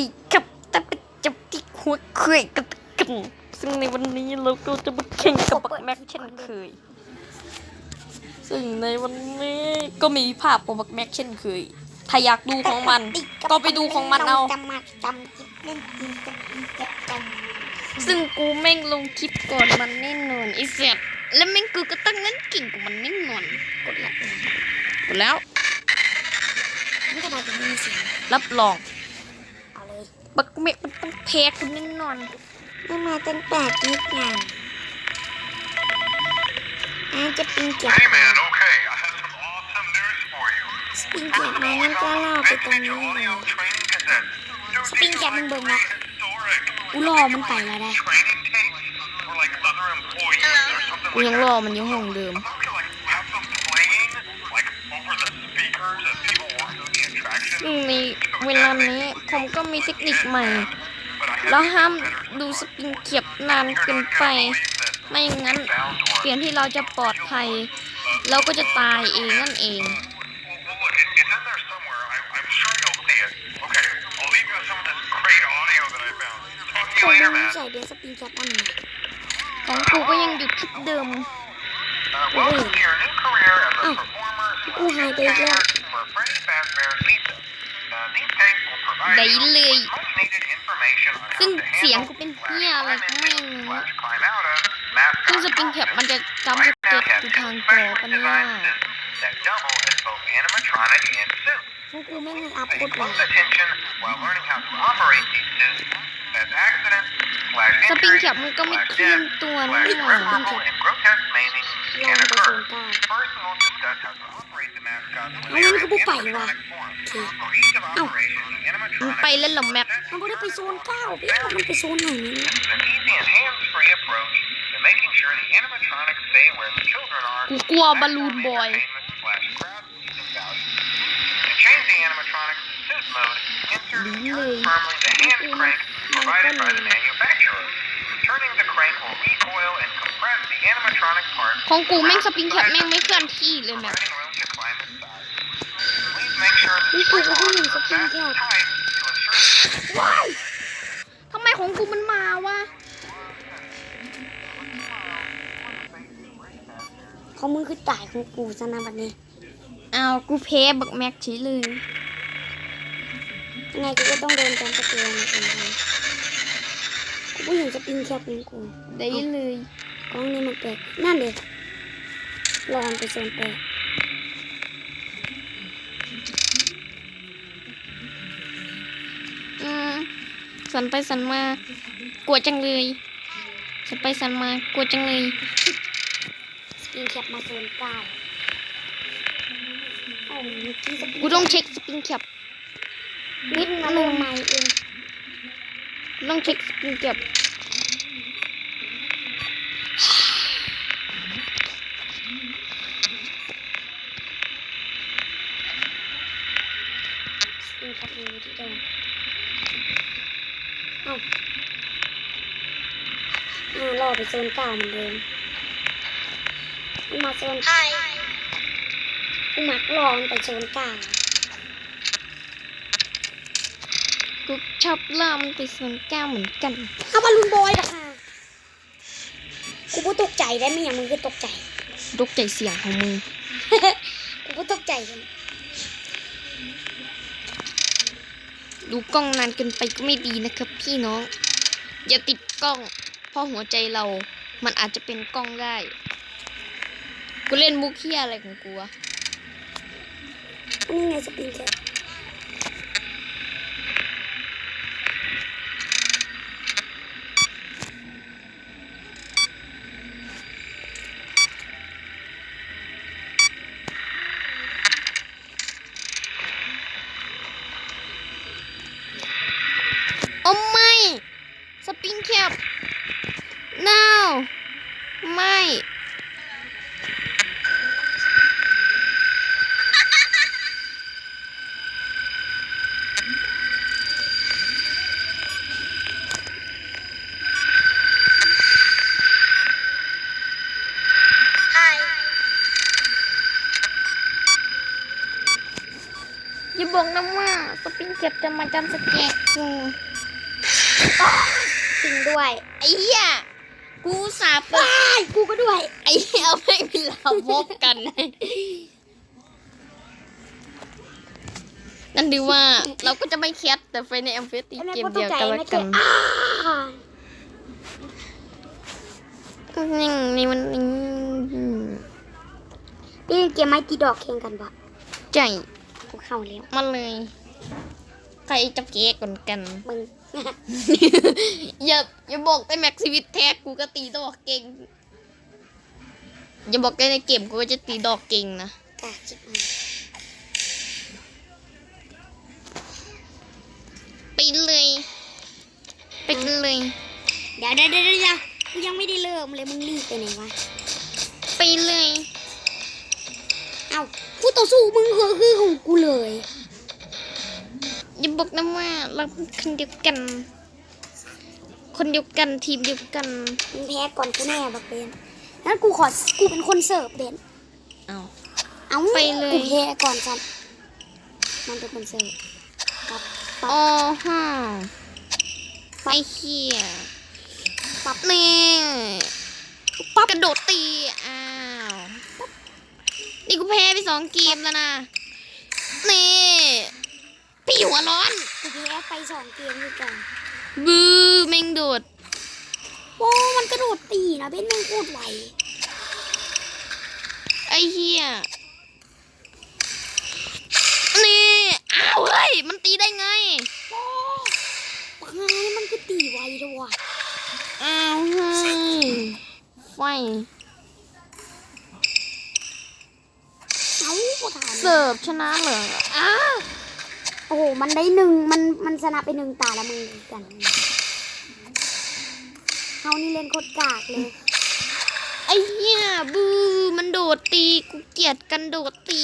ดีครับแต่เป็นจับที่หัวเคยกันกันซึ่งในวันนี้เราก็จะมาแข่งกับบักแม็กเช่นเคย ซึ่งในวันนี้ก็มีภาพของบักแม็กเช่นเคย ถ้าอยากดูของมัน ก็ไปดูของมันเอาจำมาจำจิบเล่นจริงจำจริงจำจำซึ่งกูแม่งลงคลิปก่อนมันแน่นอนไอ้เสียแล้วแม่งกูก็ตั้งนั้นเก่งกว่ามันแน่นอนกดละกดแล้วนี่ขนาดจะมีเสียงรับรองเอาเลย บักแม็กมันต้องแพ้กูแน่นอนไม่มาตั้งแต่นิดงานอาจะปิงเก็บ Hey man, okay, I have some awesome news for you. สปิงเก็บมางั้นก็ล่อไปตรงนี้ Vintage เลย audio training cassettes. Dude, Spin these cap are ng like bơm nè. prehistoric. กูรอมันไปแล้วได้ Training tapes for like other employees or something กู like ยัง that. รอมันอยู่ห้องเดิม I thought we could like have them playing like over the speakers as people walk through the attraction. ซึ่งใน เวลานี้ผมก็มีเทคนิคใหม่แล้วห้ามดูสปริงเก็บนานเกินไป ไม่อย่างนั้นเปลี่ยนที่เราจะปลอดภัย เราก็จะตายเองนั่นเองผมยังใส่เดสปริงก็บอันนี้ของกูก็ยังอยู่คลิปเดิมอ้าวกูหายไปแล้ว tapes will provide Đấy you lười. with much needed information on how ซึ่ง to เสียง handle กูเป็น slash เฮียอะไร climb ก็ไม่ into รู้ slash climb out of mascot ซึ่งสปริงแคปมันจะจำส Right เก็ now, ต we have อยู่ two ทางจอ specially ปะเนี่ย designed suits that double as both animatronic and suit. พวกกูไม่ให้อัพ Pay กดไว้ close attention while learning how to operate these suits as accidents slash สปริง injuries แคปมันก็ไม่ slash เคลื่อน death ตัว slash นี่หว่า irreparable and grotesque maiming ลอง can ไป occur. ศูนย์เก้า First, we'll discuss how to operate the mascots when Ay, they are ano in ka po pa, animatronic iwa? form. Okay. For each of Ow. operation, the มัน animatronic ไปเล่นเหรอแม็กมันไม่ได้ไปโซนเก้าพี่มันไปโซนไหนนี่ This is an easy and hands-free approach to making sure the animatronics stay where the children are. กูกลัวบอลลูนบอย Entertainment slash crowd-pleasing value. To change the animatronics to suit mode, insert and turn firmly the hand crank provided by the manufacturer. Turning the crank will recoil and compress the animatronic part ของกูแม่งสปริงแคปแม่งไม่เคลื่อนที่เลยแม็ก providing room to climb inside. Please make sure the Ui, spring ui, ui, locks ui, are spring fastened kẹp. tight to ensure the ทำไมของกูมันมาวะของมึงคือจ่ายของกูซะนะวันนี้อ้าวกูแพ้บักแม็กเฉยเลยยังไงกูก็ต้องโดนจำสเกลนะเอง กูไม่เห็นสปริงแคปของกูได้เลยกล้องนี้มันแปลกนั่นเลยลองไปโซนแปลกอืมสันไปสันมากลัวจังเลยสันไปสันมากลัวจังเลยสปริงแคปมาโซนเก้าโอ้เมื่อกี้สปริงกูต้องเช็คสปริงแคปนิดมาลงใหม่เองกู ต้องเช็คสปริงแคปสปริงแคปยังอยู่ที่เดิมเอ้าอ่ารอไปโซนเก้าเหมือนเดิมมันมาโซนกูมักรอมันไปโซนเก้า ชอบล่ามันไปส่วนก้าวเหมือนกันเอาบอลลูนบอยเหรอค่ะกูพูดตกใจได้ไหมอย่างมึงคือตกใจ ตกใจเสียงของมึงกูพูดตกใจกันดูกล้องนานเกินไปก็ไม่ดีนะครับ พี่น้อง อย่าติดกล้อง เพราะหัวใจเรา มันอาจจะเป็นกล้องได้ กูเล่นมุกเฮียอะไรของกูวะนี่ไงสปริงแคป มาจำสแกกกูจริงด้วยไอ้เหี้ยกูสาบเปิดว้ายกูก็ด้วย ไอ้เหี้ยเอาไม่มีลาวกกันนั่นดีว่าเราก็จะไม่แคทแต่ไฟในแอมเฟสตีไอ้แม่เกมก็ต้เดีองยวใจกันไม่ละเคกัยนอ้านี่นี่มันนี่นี่เกมไม้ตีดอกแข่งกันปะใจกูเข้าแล้วมาเลยใครจะเก๊ก่อนกันมึงอย่าอย่าบอกแต่แม็กซิวิตแท็กกูก็ตีดอกเก่งอย่าบอกแต่ในเกมกูก็จะตีดอกเก่งนะกาจิบมันไปเลยไปกันเลยเดี๋ยวเดี๋ยวเดี๋ยวเดี๋ยวกูยังไม่ได้เริ่มเลยมึงรีบไปไหนวะไปเลย เอ้าคู่ต่อสู้มึงคือคือของกูเลย อย่าบอกนะว่าเราเป็นคนเดียวกัน คนเดียวกันทีมเดียวกันมึงแพ้ก่อนกูแน่บักเบนงั้นกูขอกูเป็นคนเสิร์ฟเบนเอาเอ้าไปเลยกูแพ้ก่อนจันมันเป็นคนเสิร์ฟปั๊บปั๊บอ๋อฮะไอ้เหี้ยปั๊บนี่ปั๊บกระโดดตีอ้าวนี่กูแพ้ไปสองเกมแล้วนะนี่ พี่หัวร้อนกูแพ้ไปสองเกมด้วยกันบูแม่งโดด โอ้มันกระโดดตีนะเบนแม่งโคตรไวไอ้เหี้ยนี่อ้าวเฮ้ยมันตีได้ไงโอ้ปากงานนี่มันก็ตีไวด้วยว่ะอ้าวเฮ้ยไฟเอ้ากูถามเสิร์ฟชนะเหรออ้าว โอ้โห มันได้หนึ่งมันมันชนะไปหนึ่งตาแล้วมึงดีกันเขานี่เล่นโคตรกากเลย ไอ้เหี้ยบูมันโดดตีกูเกลียดกันโดดตี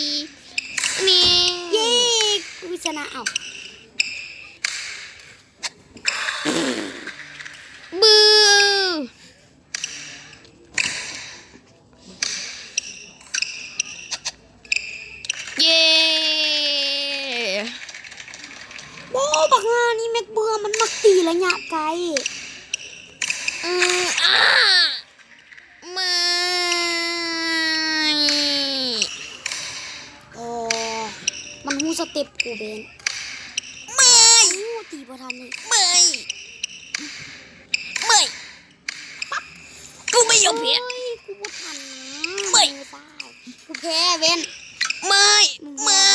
นี่เย้กูชนะเอ้าบู แม็กเบื่อมันมักตีระยะไกลอืมอ้าไม่โอ้มันหูสเต็ปกูเบนไม่หูตีประทันนี่ไม่ไม่กูไม่ยอมแพ้เฮ้ยกูบ่ทันนะไม่เปล่ากูแพ้เบนไม่ไม่กู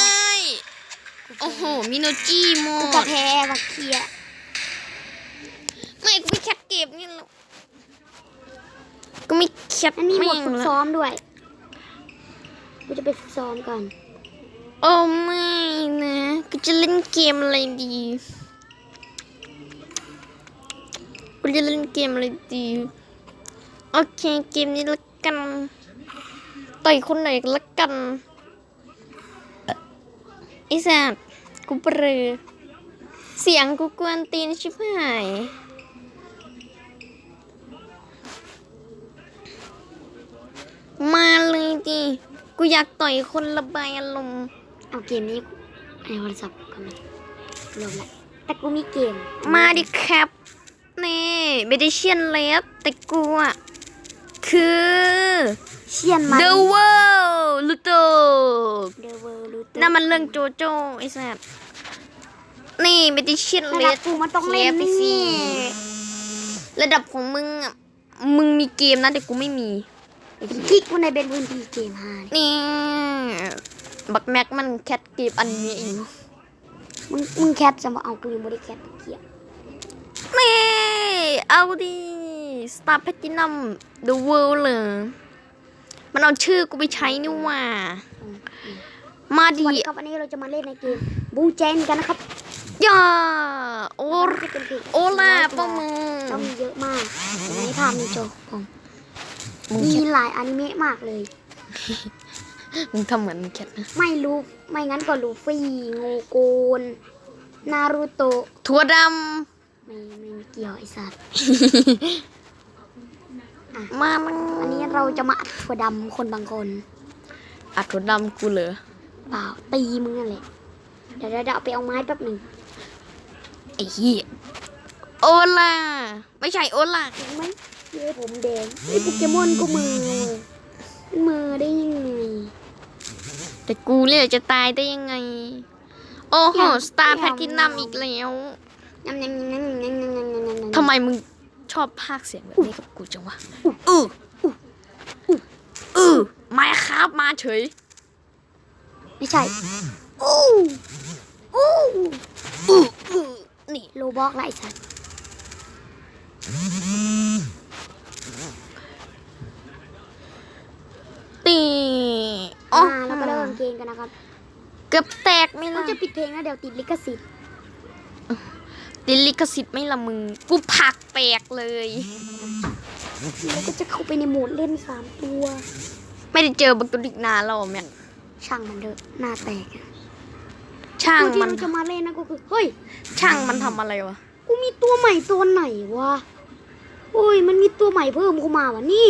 โอ้แพ้โห มิโนจิหมกูดจะแพ้บักเคียไม่กูไม่แคทเก็บนี่หรอกกูไม่แคทอันนี้หมแม่ดงฝึกละซ้อมด้วย กูจะไปฝึกซ้อมก่อน โอ้ไม่นะกูจะเล่นเกมอะไรดีกูจะเล่นเกมอะไรดีโอเคเกมนี้ละกันต่อยคนไหนก็ละกันไอ้สัตว์ กูเปรือเสียงกูกวนตีนชิบหายมาเลยดิกูอยากต่อยคนระบายอารมณ์เอาเกมนี้ในโทรศัพท์ก่อนนะรวมละแต่กูมีเกม มาดิครับนี่ไม่ได้เชียนเลฟแต่กูอะคือเชียนมัน The World ลูโตเดอะเวิร์ลูนั่นมันเรื่องโจโจ้ไอ้สัส นี่ไม่ได้เชียนระเลดับฟกูมันต้องเล่นไปนี่สิระดับของมึงอะมึงมีเกมนะแต่กูไม่มีคลิกกูในเป็นพื้นที่เกมฮาเนี่ยนี่ บักแม็กมันแคทเกมอันนี้อยู่มึงมึงแคทจะมาเอากูยังไม่ได้แคทเกียร์นี่เอาดิ Star Platinum The World เลยมันเอาชื่อกูไปใช้นี่หว่าอืมอืมมาสดิวัสดีครับวันนี้เราจะมาเล่นในเกมบูเจนกันนะครับ ย่าโอมันจะเป็นเพลงโอล่าป้ามึงเรามีเยอะมากในภาพมีโจผมมึงมีแคทหลายอนิเมะมากเลย มึงทำเหมือนแคทนะไม่รู้ไม่งั้นก็ลูฟี่โงโกนนารูโตะถั่วดไม่ไม่มีเกี่ยวไอสัตว์ำมามึงวันนี้เราจะมาอัดถั่วดำคนบางคน อัดถั่วดำกูเหรอเปล่าตีมึงนั่นแหละเดี๋ยวเดี๋ยวเดี๋ยวเอาไปเอาไม้แป๊บหนึ่งไอ้เหี้ยโอล่าไม่ใช่โอล่าใช่ไหมเย้ผมแดงไอ้โปเกมอนก็มือมือได้ยังไง แต่กูเนี่ยจะตายได้ยังไง โอ้โหสตาร์แพทินัมอีกแล้วทำไมมึงชอบภาคเสียงแบบนี้กับกูจังวะอืออือมาครับมาเฉย ไม่ใช่อู้อู้อู้ นี่โลบอกไรสัตว์ตีอ๋อมาแล้วก็เริ่มเกมกันนะครับ เกือบแตกไม่เราละจะปิดเพลงแล้วเดี๋ยวติดลิขสิทธิ์ติดลิขสิทธิ์ไม่ละมึง กูผลักแตกเลยแล้วก็จะเข้าไปในโหมดเล่นสามตัว ไม่ได้เจอบักตุดิกนานแล้วแม่งช่างมันเถอะหน้าแตกอะ ช่างตัวที่มัน เราจะมาเล่นนะก็คือเฮ้ย ช่างมันทำอะไรวะ กูมีตัวใหม่ตัวไหนวะโอ้ย มันมีตัวใหม่เพิ่มเข้ามาวะนี่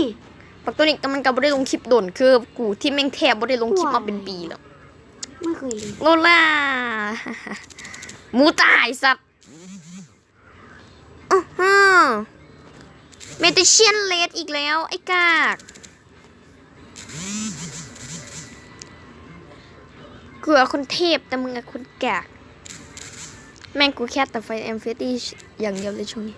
บักตุดิกก็มันก็ไม่ได้ลงคลิปโดนคือกูที่แม่งแทบไม่ได้ลงคลิปมาเป็นปีแล้ว ไม่เคยเลยโลล่า หมูตายสัตว์อื้อหือเมติเชียนเลดอีกแล้ว ไอ้กาก กูอะคนเทพแต่มึงอะคนกากแม่งกูแค่แต่ไฟแอมเฟตี้อย่างเดียวเลยช่วงนี้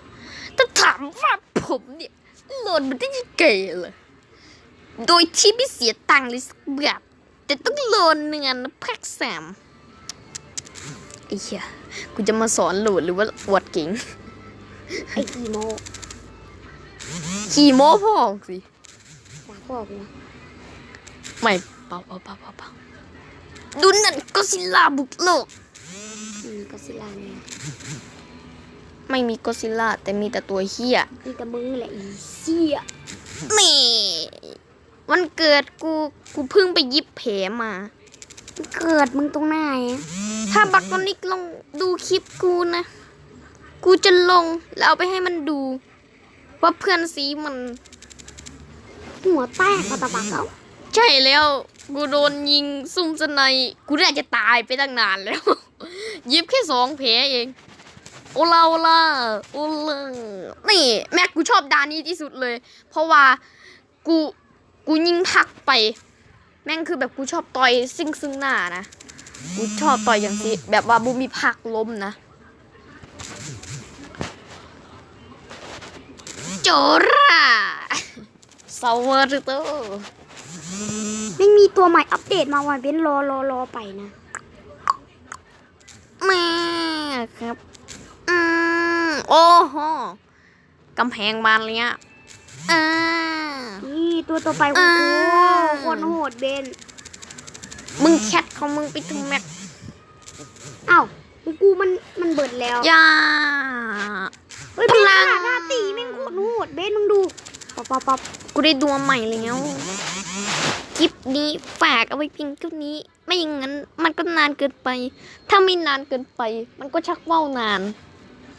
แต่ถามว่าผมเนี่ยโหลดมันได้ยังไงเลยโดยที่ไม่เสียตังค์เลยสักบาทแต่ต้องโหลดเงินนะแพ็กสามไอ้เหี้ยกูจะมาสอนโหลดหรือว่าอวดเก่งไอ้กีโมขี่โม้พ่อสิด่าพ่อกูนะไม่เปล่าเปล่าเปล่าเปล่าเปล่า ดูนั่นก็ซิลล่าบุกโลกอืมก็สิลาเนี่ยไม่มีก็ซิลล่าแต่มีแต่ตัวเหี้ยมีแต่มึงแหละอีเสี่ยนี่วันเกิดกูกูเพิ่งไปยิบแผลมามันเกิดมึงตรงไหนอะถ้าบักตอนิกลองดูคลิปกูนะ กูจะลงแล้วเอาไปให้มันดู ว่าเพื่อนซีมัน หัวแตกกระตะบักเอาใช่แล้ว กูโดนยิงซุ่มสนยกูน่าจะตายไปตั้งนานแล้ว ยิบแค่สองแผลเอง โอลาโอลาโอลานี่แม็กกูชอบดานนี้ที่สุดเลย เพราะว่ากูกูยิงพักไป แม่งคือแบบกูชอบต่อยซิ่งซึ่งหน้านะ กูชอบต่อยอย่างสิแบบว่าบูมีพักล้มนะโจราซาวเรโต ไม่มีตัวใหม่อัปเดตมาวันเป็นรอรอรอไปนะแม่ครับอืมโอ้โหกำแพงบานเลยอะอ่านี่ตัวต่อไปของกูอ่าโคตรโหดเบน มึงแคทของมึงไปถึงแม็กอ้าวของกูมันมันเบิดแล้วยาเฮ้ยเป็นพลัขงนาดหน้าตีแม่งโคตรโหดเบนมึงดูป๊อปป๊อปป๊อปกูได้ดวงใหม่แล้ว คลิปนี้ฝากเอาไว้เพียงเท่านี้ ไม่อย่างนั้นมันก็นานเกินไป ถ้าไม่นานเกินไป มันก็ชักเว้านาน